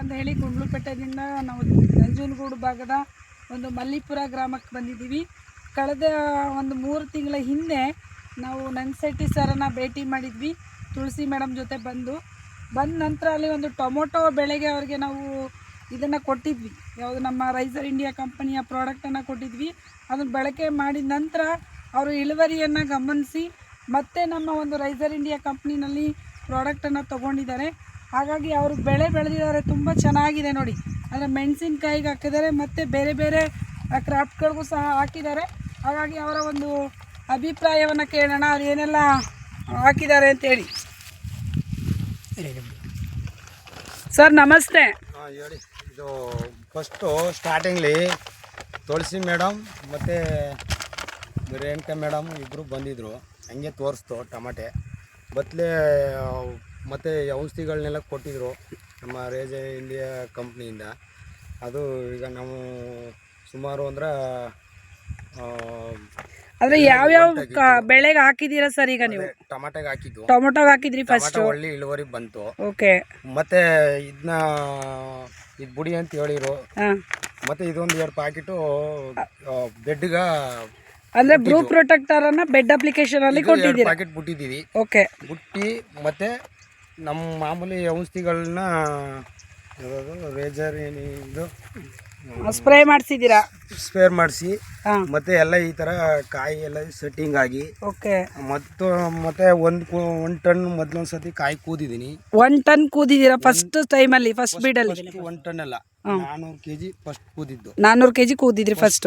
ಅಂತ ಹೇಳಿ ಗುಂಡ್ಲುಪೇಟೆದಿಂದ ನಾವು ನಂಜನಗೂಡು ಭಾಗದ ಒಂದು ಮಲ್ಲಿಪುರ ಗ್ರಾಮಕ್ಕೆ ಬಂದಿದ್ದೀವಿ. ಕಳೆದ ಒಂದು ಮೂರು ತಿಂಗಳ ಹಿಂದೆ ನಾವು ನನ್ಸೆಟ್ಟಿ ಸರನ್ನು ಭೇಟಿ ಮಾಡಿದ್ವಿ. ತುಳಸಿ ಮೇಡಮ್ ಜೊತೆ ಬಂದು. ಬಂದ ನಂತರ ಅಲ್ಲಿ ಒಂದು ಟೊಮೊಟೊ ಬೆಳೆಗೆ ಅವ್ರಿಗೆ ನಾವು ಇದನ್ನು ಕೊಟ್ಟಿದ್ವಿ. ಯಾವುದು ನಮ್ಮ ರೈಸರ್ ಇಂಡಿಯಾ ಕಂಪನಿಯ ಪ್ರಾಡಕ್ಟನ್ನು ಕೊಟ್ಟಿದ್ವಿ. ಅದನ್ನು ಬಳಕೆ ಮಾಡಿದ ನಂತರ ಅವರು ಇಳುವರಿಯನ್ನು ಗಮನಿಸಿ ಮತ್ತೆ ನಮ್ಮ ಒಂದು ರೈಸರ್ ಇಂಡಿಯಾ ಕಂಪ್ನಿನಲ್ಲಿ ಪ್ರಾಡಕ್ಟನ್ನು ತೊಗೊಂಡಿದ್ದಾರೆ. ಹಾಗಾಗಿ ಅವರು ಬೆಳೆ ಬೆಳೆದಿದ್ದಾರೆ, ತುಂಬ ಚೆನ್ನಾಗಿದೆ ನೋಡಿ. ಅಂದರೆ ಮೆಣಸಿನ್ಕಾಯಿಗೆ ಹಾಕಿದ್ದಾರೆ, ಮತ್ತು ಬೇರೆ ಬೇರೆ ಕ್ರಾಫ್ಟ್ಗಳಿಗೂ ಸಹ ಹಾಕಿದ್ದಾರೆ. ಹಾಗಾಗಿ ಅವರ ಒಂದು ಅಭಿಪ್ರಾಯವನ್ನು ಕೇಳೋಣ, ಅವ್ರು ಏನೆಲ್ಲ ಹಾಕಿದ್ದಾರೆ ಅಂತೇಳಿ ಸರ್, ನಮಸ್ತೆ. ಹೇಳಿ. ಇದು ಫಸ್ಟು ಸ್ಟಾರ್ಟಿಂಗ್ಲಿ ತುಳಸಿ ಮೇಡಮ್ ಮತ್ತು ರೇಣುಕಾ ಮೇಡಮ್ ಇಬ್ಬರು ಬಂದಿದ್ದರು ಹಂಗೆ ತೋರಿಸ್ತು ಟಮಾಟೆ. ಬತ್ಲೆ ಮತ್ತು ಔಷಧಿಗಳನ್ನೆಲ್ಲ ಕೊಟ್ಟಿದ್ದರು ನಮ್ಮ ರೇಜ ಇಂಡಿಯಾ ಕಂಪ್ನಿಯಿಂದ ಅದು ಈಗ ನಾವು ಸುಮಾರು ಅಂದ್ರೆ ಅಂದ್ರೆ ಯಾವ್ಯಾವ ಬೆಳೆಗೆ ಹಾಕಿದ್ದೀರಾ ಸರ್ ಈಗ ನೀವು? ಟಮಾಟೆಗೆ ಹಾಕಿದ್ದು ಟೊಮೊಟೊಗೆ ಹಾಕಿದ್ರಿ ಫಸ್ಟ್ ಒಳ್ಳೆ ಇಳುವರಿ ಬಂತು. ಓಕೆ. ಮತ್ತೆ ಇದನ್ನ ಇದು ಬುಡಿ ಅಂತ ಹೇಳಿರು ಮತ್ತೆ ಇದೊಂದು ಎರಡು ಪ್ಯಾಕೆಟು ಬೆಡ್ಗೆ ಅಂದ್ರೆ ಬ್ರೂ ಅನ್ನ ಬೆಡ್ ಅಪ್ಲಿಕೇಶನಲ್ಲಿ ಕೊಟ್ಟಿದ್ದೀವಿ ಪ್ಯಾಕೆಟ್ ಬಿಟ್ಟಿದ್ದೀವಿ. ಓಕೆ. ಬುಟ್ಟಿ ಮತ್ತು ನಮ್ಮ ಮಾಮೂಲಿ ಔಷಧಿಗಳನ್ನ ಯಾವುದು ರೇಜರ್ ಏನು ಇದು? ಸ್ಪ್ರೇ ಮಾಡಿಸಿದ್ದೀರಾ? ಸ್ಪ್ರೇ ಮಾಡಿಸಿ ಹಾಂ. ಮತ್ತು ಎಲ್ಲ ಈ ಥರ ಕಾಯಿ ಎಲ್ಲ ಸೆಟ್ಟಿಂಗ್ ಆಗಿ ಓಕೆ. ಮತ್ತು ಮತ್ತೆ ಒಂದು ಒಂದು ಟನ್ ಮೊದಲೊಂದು ಸತಿ ಕಾಯಿ ಕೂದಿದ್ದೀನಿ. ಒನ್ ಟನ್ ಕೂದಿದ್ದೀರಾ ಫಸ್ಟ್ ಟೈಮಲ್ಲಿ ಫಸ್ಟ್ ಬೀಡಲ್ಲಿ ಒಂದು ಟನ್ ಅಲ್ಲ. ನಾನ್ನೂರು ಕೆಜಿ ಫಸ್ಟ್ ಕೂದಿದ್ದು. ನಾನ್ನೂರು ಕೆಜಿ ಕೂದಿದ್ರಿ ಫಸ್ಟ್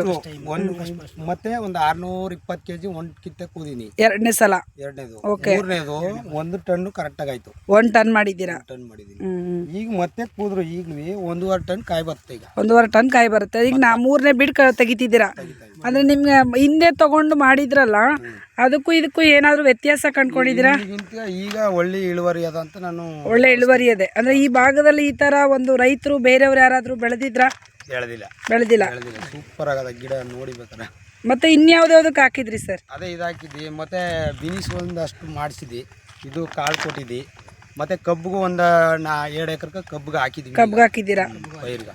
ಒಂದು ಮತ್ತೆ ಒಂದು ಆರ್ನೂರ ಇಪ್ಪತ್ತು ಕೆಜಿ ಒಂದ್ ಕಿತ್ತ ಕೂದಿನಿ. ಎರಡನೇ ಸಲ. ಎರಡನೇದು. ಓಕೆ ಮೂರನೇದು ಒಂದು ಟನ್ ಕರೆಕ್ಟಾಗಿ ಆಯ್ತು ಒಂದ್ ಟನ್ ಮಾಡಿದ್ದೀರಾ? ಟನ್ ಮಾಡಿದೀನಿ. ಈಗ ಮತ್ತೆ ಕೂದ್ರು ಈಗ ಒಂದೂವರೆ ಟನ್ ಕಾಯಿ ಬರುತ್ತೆ ಈಗ. ಒಂದೂವರೆ ಟನ್ ಕಾಯಿ ಬರುತ್ತೆ. ಈಗ ನಾ ಮೂರನೇ ಬಿಡ್ ಕ ತೆಗಿತಿದ್ದೀರಾ? ಅಂದ್ರೆ ನಿಮ್ಗೆ ಹಿಂದೆ ತಗೊಂಡು ಮಾಡಿದ್ರಲ್ಲ ಅದಕ್ಕೂ ಇದಕ್ಕೂ ಏನಾದರೂ ವ್ಯತ್ಯಾಸ ಕಂಡ್ಕೊಂಡಿದ್ದೀರಾ? ಈಗ ಒಳ್ಳೆ ಇಳುವರಿ ಅದ ಅಂತ ನಾನು ಒಳ್ಳೆ ಇಳುವರಿ ಅದೇ ಅಂದ್ರೆ ಈ ಭಾಗದಲ್ಲಿ ಈ ತರ ಒಂದು ರೈತರು ಬೇರೆಯವ್ರು ಯಾರಾದರೂ ಬೆಳೆದಿದ್ರಾ? ಬೆಳೆದಿಲ್ಲ. ಹೇಳದಿಲ್ಲ ಸೂಪರ್ ಆಗದ ಗಿಡ ನೋಡಿ ಬೇಕಾರೆ ಮತ್ತೆ ಇನ್ಯಾವ್ದ್ಯಾವ್ದಕ್ಕೆ ಹಾಕಿದ್ರಿ ಸರ್ ಅದೇ ಇದಾಕಿದ್ವಿ ಮತ್ತೆ ಬಿನಿಸ್ ಒಂದಷ್ಟು ಮಾಡಿಸಿದ್ವಿ. ಇದು ಕಾಳು ಕೊಟ್ಟಿದ್ವಿ. ಮತ್ತೆ ಕಬ್ಬಿಗೂ ಒಂದು ನಾ ಎರಡು ಎಕರೆಗೆ ಕಬ್ಬಿಗೆ ಹಾಕಿದ್ವಿ. ಕಬ್ಬಿಗೆ ಹಾಕಿದ್ದೀರಾ? ಪೈರ್ಗೆ.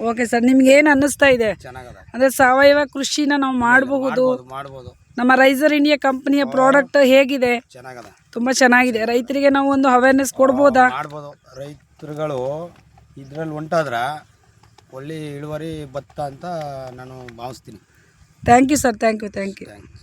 ಓಕೆ ಸರ್ ನಿಮ್ಗೆ ಏನು ಅನ್ನಿಸ್ತಾ ಇದೆ? ಚೆನ್ನಾಗದ. ಅಂದ್ರೆ ಸಾವಯವ ಕೃಷಿನ ನಾವು ಮಾಡಬಹುದು. ಮಾಡ್ಬೋದು ನಮ್ಮ ರೈಸರ್ ಇಂಡಿಯಾ ಕಂಪನಿಯ ಪ್ರಾಡಕ್ಟ್ ಹೇಗಿದೆ? ಚೆನ್ನಾಗದ. ತುಂಬಾ ಚೆನ್ನಾಗಿದೆ. ರೈತರಿಗೆ ನಾವು ಒಂದು ಅವೇರ್ನೆಸ್ ಕೊಡ್ಬೋದಾ? ಮಾಡ್ಬೋದು. ರೈತರುಗಳು ಇದ್ರಲ್ಲಿ ಹೊಂಟಾದ್ರ ಒಳ್ಳೆ ಇಳುವರಿ ಬತ್ತ ಅಂತ ನಾನು ಭಾವಿಸ್ತೀನಿ. Thank you sir thank you thank you thanks